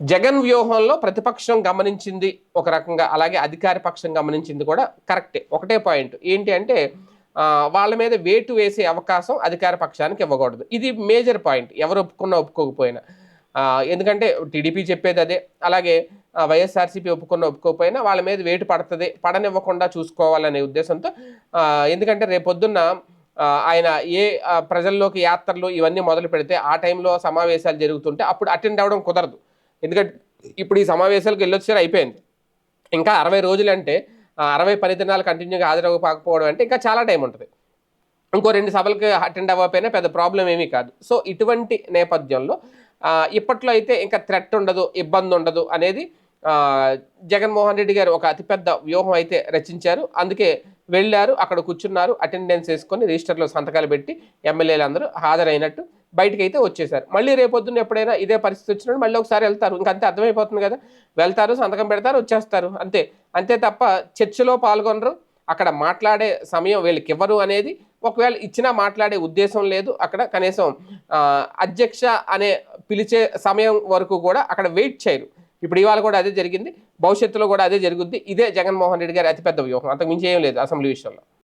జగన్ వ్యూహంలో ప్రతిపక్షం గమనించింది ఒక రకంగా అలాగే అధికార పక్షం గమనించింది కూడా కరెక్టే. ఒకటే పాయింట్. ఏంటి అంటే వాళ్ళ మీద వేటు వేసే అవకాశం అధికార పక్షానికి ఇవ్వకూడదు. ఇది మేజర్ పాయింట్. ఎవరు ఒప్పుకున్నా ఒప్పుకోకపోయినా. ఎందుకంటే టీడీపీ చెప్పేది అదే. అలాగే వైఎస్ఆర్సీపీ ఒప్పుకున్న ఒప్పుకోకపోయినా వాళ్ళ మీద వేటు పడుతుంది. పడనివ్వకుండా చూసుకోవాలనే ఉద్దేశంతో ఎందుకంటే రేపొద్దున్న ఆయన ఏ ప్రజల్లోకి యాత్రలు ఇవన్నీ మొదలు పెడితే ఆ టైంలో సమావేశాలు జరుగుతుంటే అప్పుడు అటెండ్ అవ్వడం కుదరదు. ఎందుకంటే ఇప్పుడు ఈ సమావేశాలకు వెళ్ళొచ్చారు అయిపోయింది. ఇంకా అరవై రోజులు అంటే అరవై పని కంటిన్యూగా హాజరవ్వకపోవడం అంటే ఇంకా చాలా టైం ఉంటుంది. ఇంకో రెండు సభలకు అటెండ్ అవ్వకపోయినా పెద్ద ప్రాబ్లం ఏమీ కాదు. సో ఇటువంటి నేపథ్యంలో ఇప్పట్లో అయితే ఇంకా థ్రెట్ ఉండదు ఇబ్బంది ఉండదు అనేది జగన్మోహన్ రెడ్డి గారు ఒక అతిపెద్ద వ్యూహం అయితే రచించారు. అందుకే వెళ్ళారు అక్కడ కూర్చున్నారు అటెండెన్స్ వేసుకొని రిజిస్టర్లో సంతకాలు పెట్టి ఎమ్మెల్యేలు అందరూ హాజరైనట్టు బయటకు అయితే వచ్చేసారు. మళ్ళీ రేపొద్దున ఎప్పుడైనా ఇదే పరిస్థితి వచ్చినప్పుడు మళ్ళీ ఒకసారి వెళ్తారు. ఇంకంతే అర్థమైపోతుంది కదా. వెళ్తారు సంతకం పెడతారు వచ్చేస్తారు. అంతే. అంతే తప్ప చర్చలో పాల్గొనరు. అక్కడ మాట్లాడే సమయం వీళ్ళకి ఇవ్వరు అనేది ఒకవేళ ఇచ్చినా మాట్లాడే ఉద్దేశం లేదు. అక్కడ కనీసం అధ్యక్ష అనే పిలిచే సమయం వరకు కూడా అక్కడ వెయిట్ చేయరు. ఇప్పుడు ఇవాళ కూడా అదే జరిగింది. భవిష్యత్తులో కూడా అదే జరుగుద్ది. ఇదే జగన్మోహన్ రెడ్డి గారి అతిపెద్ద వ్యూహం. అంతకు మించి ఏం లేదు అసెంబ్లీ విషయంలో.